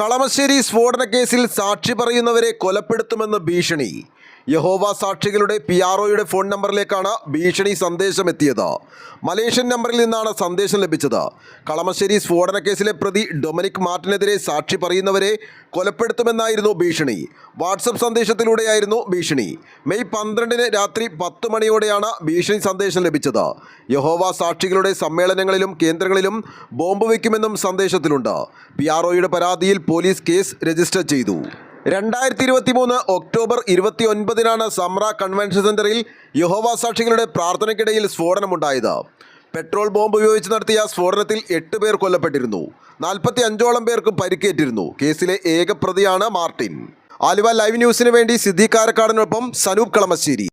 കളമശ്ശേരി സ്ഫോടന കേസിൽ സാക്ഷി പറയുന്നവരെ കൊലപ്പെടുത്തുമെന്ന് ഭീഷണി. യഹോവ സാക്ഷികളുടെ പി ആർ ഒയുടെ ഫോൺ നമ്പറിലേക്കാണ് ഭീഷണി സന്ദേശം എത്തിയത് മലേഷ്യൻ നമ്പറിൽ നിന്നാണ് സന്ദേശം ലഭിച്ചത്. കളമശ്ശേരി സ്ഫോടന കേസിലെ പ്രതി ഡൊമിനിക് മാർട്ടിനെതിരെ സാക്ഷി പറയുന്നവരെ കൊലപ്പെടുത്തുമെന്നായിരുന്നു ഭീഷണി. വാട്സപ്പ് സന്ദേശത്തിലൂടെയായിരുന്നു ഭീഷണി. മെയ് പന്ത്രണ്ടിന് രാത്രി പത്ത് മണിയോടെയാണ് ഭീഷണി സന്ദേശം ലഭിച്ചത്. യഹോവ സാക്ഷികളുടെ സമ്മേളനങ്ങളിലും കേന്ദ്രങ്ങളിലും ബോംബ് വയ്ക്കുമെന്നും സന്ദേശത്തിലുണ്ട്. പി ആർ ഒയുടെ പരാതിയിൽ പോലീസ് കേസ് രജിസ്റ്റർ ചെയ്തു. രണ്ടായിരത്തി ഇരുപത്തി മൂന്ന് ഒക്ടോബർ ഇരുപത്തി ഒൻപതിനാണ് സമ്ര കൺവെൻഷൻ സെന്ററിൽ യഹോവ സാക്ഷികളുടെ പ്രാർത്ഥനയ്ക്കിടയിൽ സ്ഫോടനമുണ്ടായത്. പെട്രോൾ ബോംബ് ഉപയോഗിച്ച് നടത്തിയ സ്ഫോടനത്തിൽ എട്ട് പേർ കൊല്ലപ്പെട്ടിരുന്നു. നാൽപ്പത്തി അഞ്ചോളം പേർക്ക് പരിക്കേറ്റിരുന്നു. കേസിലെ ഏക പ്രതിയാണ് മാർട്ടിൻ. ആലുവ ലൈവ് ന്യൂസിന് വേണ്ടി സിദ്ദീഖ് കാരക്കാടിനൊപ്പം സനൂപ് കളമശ്ശേരി.